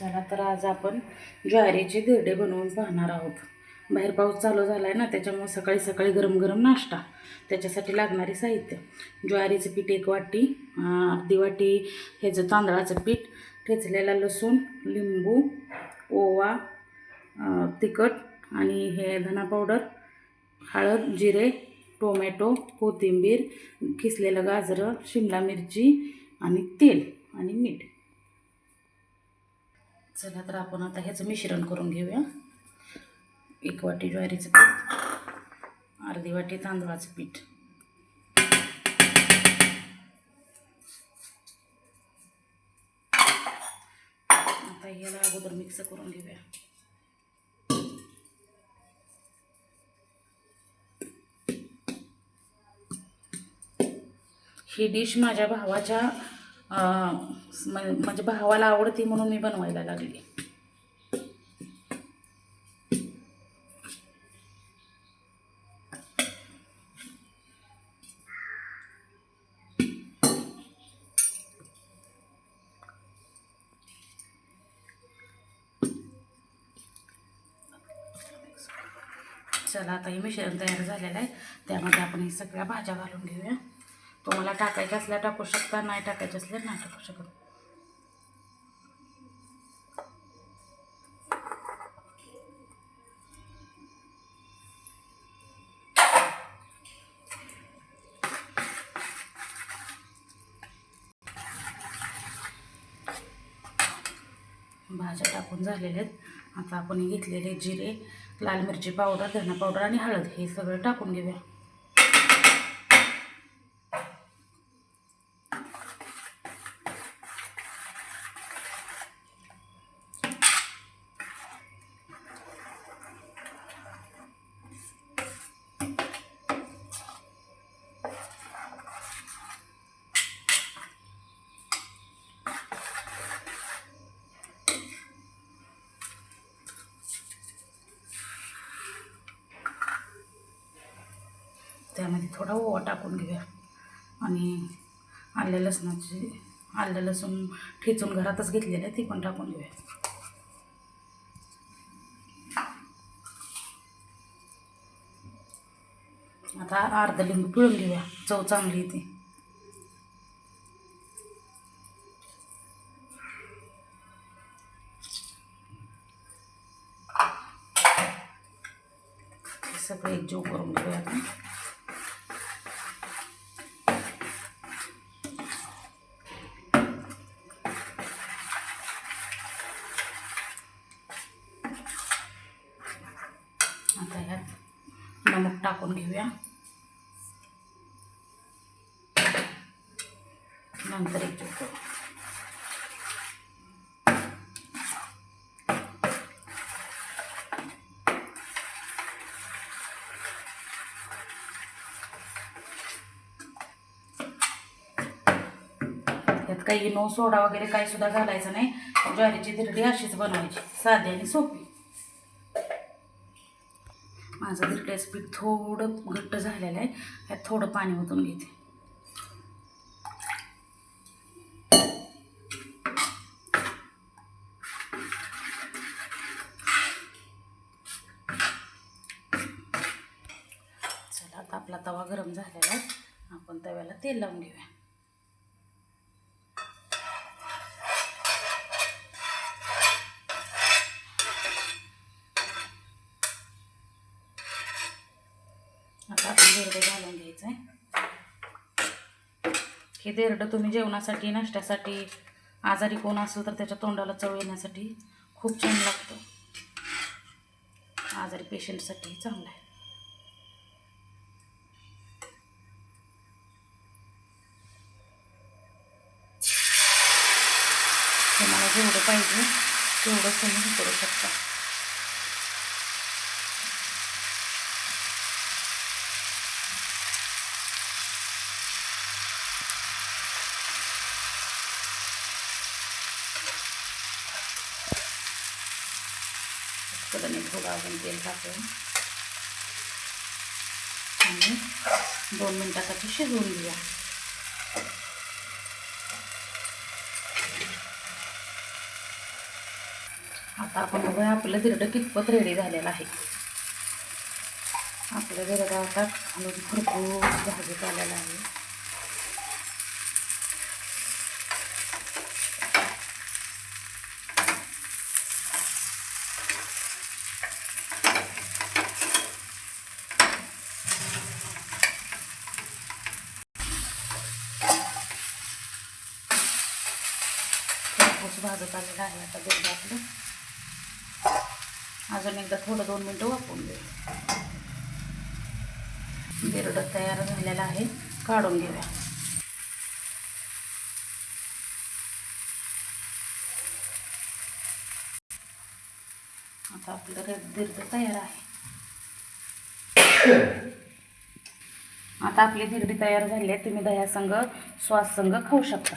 चला तर आज आपण ज्वारीचे धिरडे बनवून पाहणार आहोत. बाहेर पाऊस चालू झाला आहे ना त्याच्यामुळे सकाळी सकाळी गरम गरम नाश्ता त्याच्यासाठी लागणारे साहित्य. ज्वारीचं पीठ एक वाटी अर्धी वाटी ह्याचं तांदळाचं पीठ ठेचलेला लसूण लिंबू ओवा तिखट आणि हे धना पावडर हळद जिरे टोमॅटो कोथिंबीर किसलेलं गाजरं शिमला मिरची आणि तेल आणि मीठ. चला तर आपण आता ह्याचं मिश्रण करून घेऊया. एक वाटी ज्वारीचं पीठ अर्धी वाटी तांदळाचं पीठ. आता याला अगोदर मिक्स करून घेऊया. ही डिश माझ्या भावाच्या म्हणजे भावाला आवडती म्हणून मी बनवायला लागली. चला आता हे मिश्रण तयार झालेलं आहे. त्यामध्ये आपण हे सगळ्या भाज्या घालून घेऊया. तुम्हाला टाकायच्या असल्या टाकू शकता नाही टाकायचं असल्या नाही टाकू शकत. भाज्या टाकून झालेल्या आहेत. आता आपण घेतलेले जिरे लाल मिरची पावडर धना पावडर आणि हळद हे सगळं टाकून घेऊया. त्यामध्ये थोडा ओवा टाकून घेऊया. आणि आल्या लसणाची आलं लसूण ठेचून घरातच घेतलेलं आहे ती पण टाकून घेऊया. आता अर्धा लिंबू पिळून घेऊया. चव चांगली येते. सगळं एक एकजीव करून घेऊया आपण आता ह्यात नमक टाकून घेऊया. नंतर एक करू काही नो सोडा वगैरे काही सुद्धा घालायचं नाही. ज्वारीची धिरडी अशीच बनवायची. साधी आणि सोपी. माझं धिरड्याचं पीठ थोडं घट्ट झालेलं आहे. ह्यात थोडं पाणी ओतून घेते. चला आता आपला तवा गरम झालेला आहे. आपण तव्याला तेल लावून घेऊया आता आपण देरडं घालून घ्यायचं आहे हे देरडं तुम्ही जेवणासाठी नाश्त्यासाठी आजारी कोण असलं तर त्याच्या तोंडाला चव येण्यासाठी खूप छान लागतं. आजारी पेशंटसाठी चांगलं आहे. तुम्हाला जेवढं पाहिजे तेवढं तुम्ही करू शकता. कलरने थोडं अजून तेल टाकून. आणि दोन मिनटासाठी शिजवून घ्या आता आपण बघूया आपलं धिरडं कितपत रेडी झालेलं आहे. आपलं धिरडं आता घालून भरपूर भाजत आलेलं आहे. कापूस भाजत आलेला आहे आता दूध आपलं अजून एकदा थोडं दोन मिनटं वापरून घेऊ बिरडं तयार झालेलं आहे. काढून घेऊया. आता आपलं रे बिरड तयार आहे. आता आपली धिरडी तयार झाली आहे. तुम्ही दह्यासंग श्वास संग खाऊ शकता.